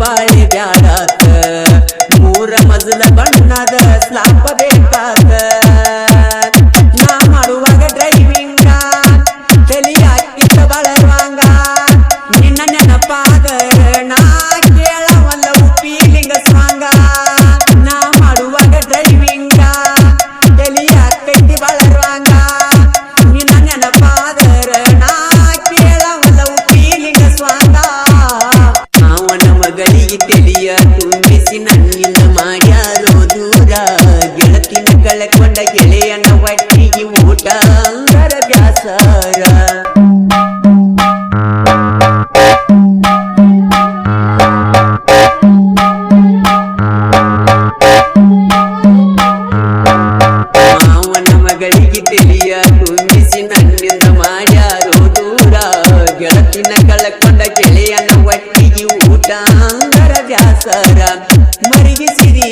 ಬಾಳೆ ಬ್ಯಾಡಾತ. ಮೂರ ಮಜಲ ಬಣ್ಣದ ಸ್ಲಾಪ ಬೇಕಾತ ಒಟ್ಟಿಗೆ ಊಟ ಬ್ಯಾಸರ ಮಾವನ ಮಗಳಿಗೆ ತೆಲಿಯ ತುಂಬಿಸಿ ನನ್ನಿಂದ ಮಾಡ್ಯಾರೋ ದೂರ. ಗೆಳತಿನ ಕಳಕೊಂಡ ಗೆಳೆಯನ ಒಟ್ಟಿಗೆ ಊಟ ಅಂದರ ವ್ಯಾಸರ ಮರಿಗಿಸಿರಿ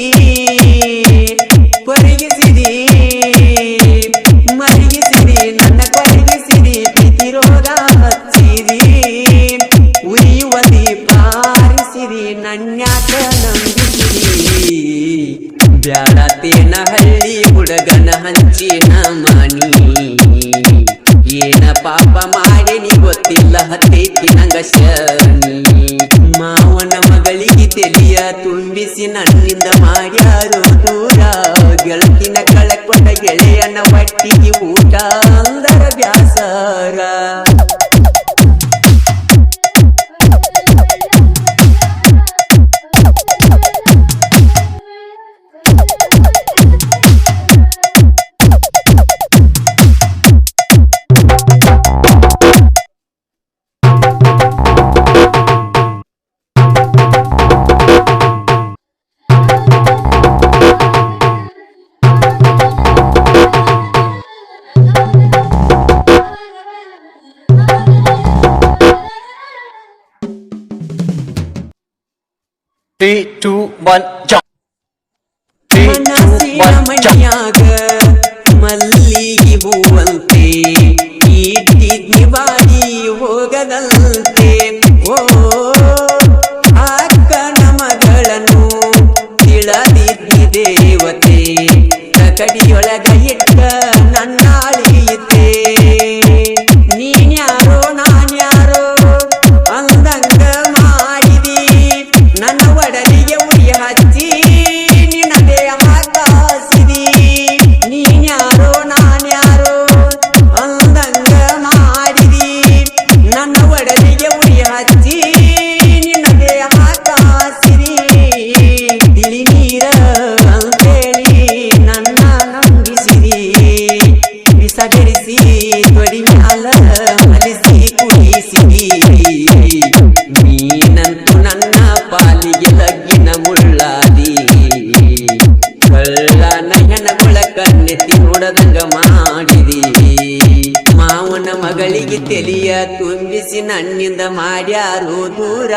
ಬ್ಯಾಡತೇನ ಹಳ್ಳಿ ಹುಡುಗನ ಹಂಚಿನ ಮಾನಿ. ಏನ ಪಾಪ ಮಾಡೇನಿ ಗೊತ್ತಿಲ್ಲ ಹತ್ತೈತಿ ನಂಗ ಮಾವನ ಮಗಳಿಗೆ ತೆಲಿಯ ತುಂಬಿಸಿ ನನ್ನಿಂದ ಮಾಡ್ಯಾರು ದೂರ. ಗೆಳತಿನ ಕಳಕೊಂಡ ಗೆಳೆಯನ ಒಟ್ಟಿಗೆ ಊಟ ಅಂದರ ಬ್ಯಾಸರ. One, jump. Three, two, ಮನಸ್ಸಿನ one, jump. ಮಣಿಯಾಗ ಮಲ್ಲಿಗೆ ಹೂವಂತೆ ಇಟ್ಟಿದ್ನಿ ಬಾಡಿ ಹೋಗದಂತೆ ಓ ಅಕ್ಕನ ಮಗಳನ್ನು ತಿಳದಿದ್ನಿ ದೇವತೆ ಕಡಿಯೊಳಗ Vai de ಮಗಳಿಗೆ ತೆಲಿಯ ತುಂಬಿಸಿ ನನ್ನಿಂದ ಮಾಡ್ಯಾರು ದೂರ.